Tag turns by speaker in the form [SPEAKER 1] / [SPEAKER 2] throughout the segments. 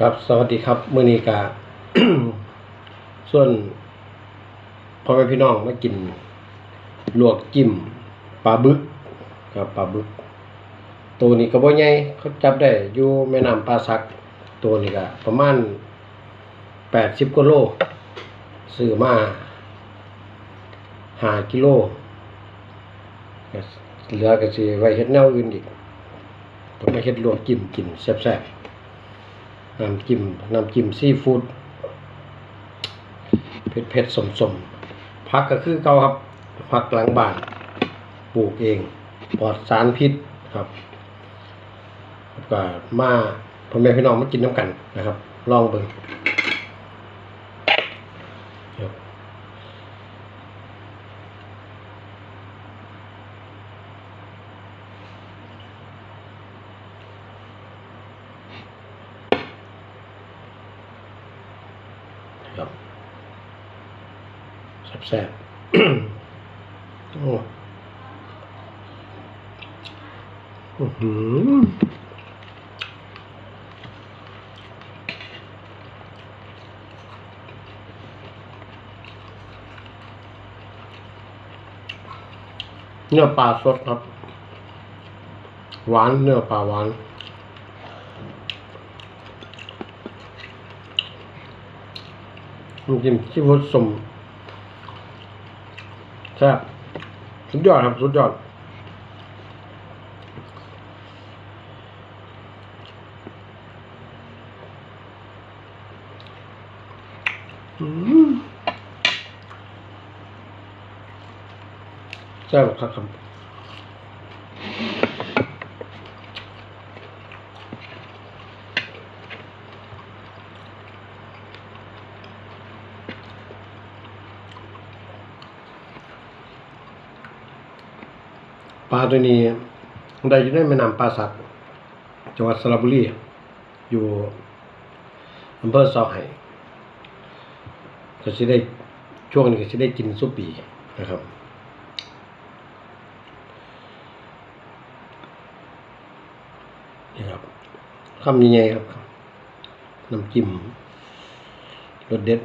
[SPEAKER 1] ครับสวัสดีครับมื้อนี้กะส่วนพ่อแม่พี่น้องมากินลวกจิ้มปลาบึกครับปลาบึก ตัวนี้ก็บ่ใหญ่เขาจับได้อยู่แม่น้ำป่าสัก ตัวนี้ก็ประมาณ80กว่าโลซื้อมา5กิโลเหลือก็สิไว้เฮ็ดแนวอื่นอีกต้องมาเฮ็ดลวกจิ้มกินแซ่บๆ น้ำจิ้มน้ำจิ้มซีฟู้ดเผ็ดเผ็ดสมสมๆผักก็คือเก่าครับผักหลังบ้านปลูกเองปลอดสารพิษครับก็มาพ่อแม่พี่น้องมากินน้ำกันนะครับ ลองเบิ่ง ครับแซ่บๆโอ้อือเนื้อปลาสดครับ หวานเนื้อปลาหวาน น้ำจิ้มที่ผสมแซ่บสุดยอดครับ สุดยอดแซ่บครับ ปลาตัวนี้ได้อยู่ในแม่น้ำป่าสักจังหวัดสระบุรีอยู่อำเภอเสาไห้ก็สิได้ช่วงนี้ก็สิได้กินซุปปีนะครับนี่ครับคำยังไงครับน้ำจิ้มรสเด็ด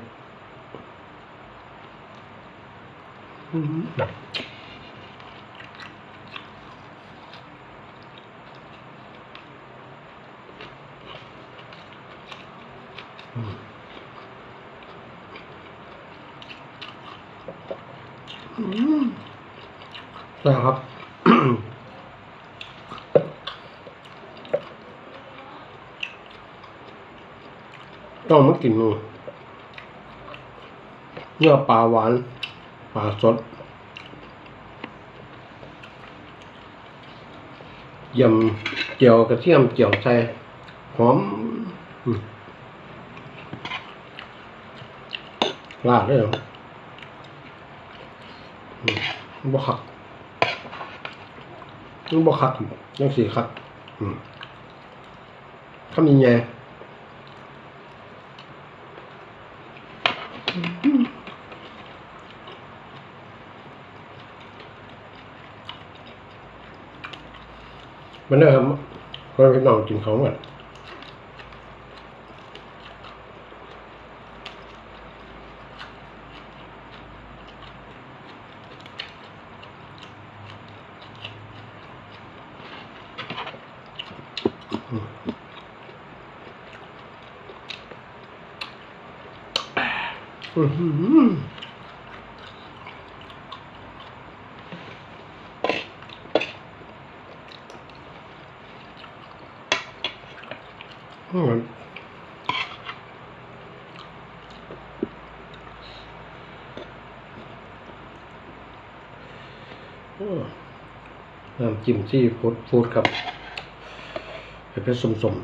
[SPEAKER 1] อื้ ใช่ครับ ต้องมากินนูเนื้อปลาหวานปลาสดยำเจียวกระเทียมเจียวใส่หอมลาดเลยเหรอ บ่คักมันบ่คักยังสี่คักอืมคำยังไงมันได้ครับคนพี่น้องกินของมัน อืมน้ำจิ้มที่ฟูดฟูดครับเป็นเพชรสม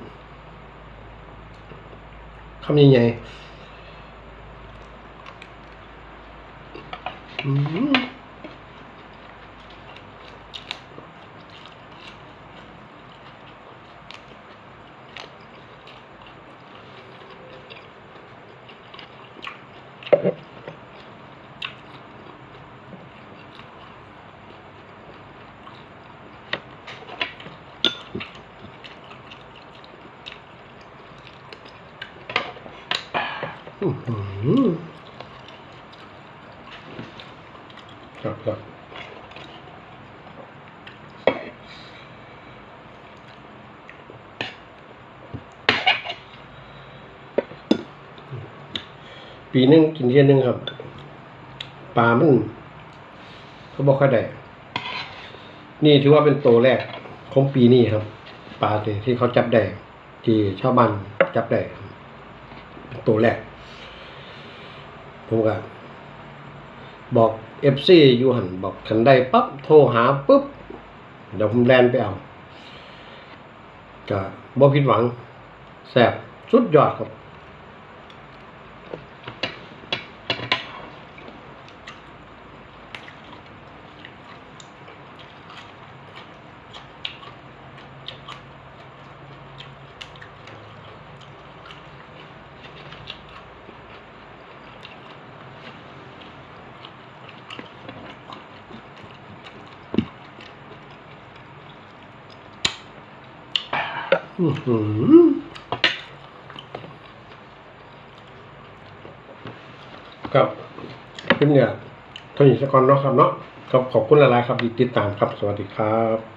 [SPEAKER 1] คำยังไง อื ครับครับปีหนึงกินเที่ยหนึงครับปลามันเขาบอกค่อยได้นี่ถือว่าเป็นตัวแรกของปีนี้ครับปลาที่ที่เขาจับได้ที่ชาวบ้านจับได้ตัวแรกผมก็ บอกเอฟซีอยู่หันบอกขันได้ปั๊บโทรหาปุ๊บเดี๋ยวผมแลนไปเอาก็บ่ผิดหวังแซ่บสุดยอดครับ ครับขึ้นเนี่ยเท่านี้สักก่อนเนาะครับเนาะขอบขอบคุณหลายๆครับที่ติดตามครับ สวัสดีครับ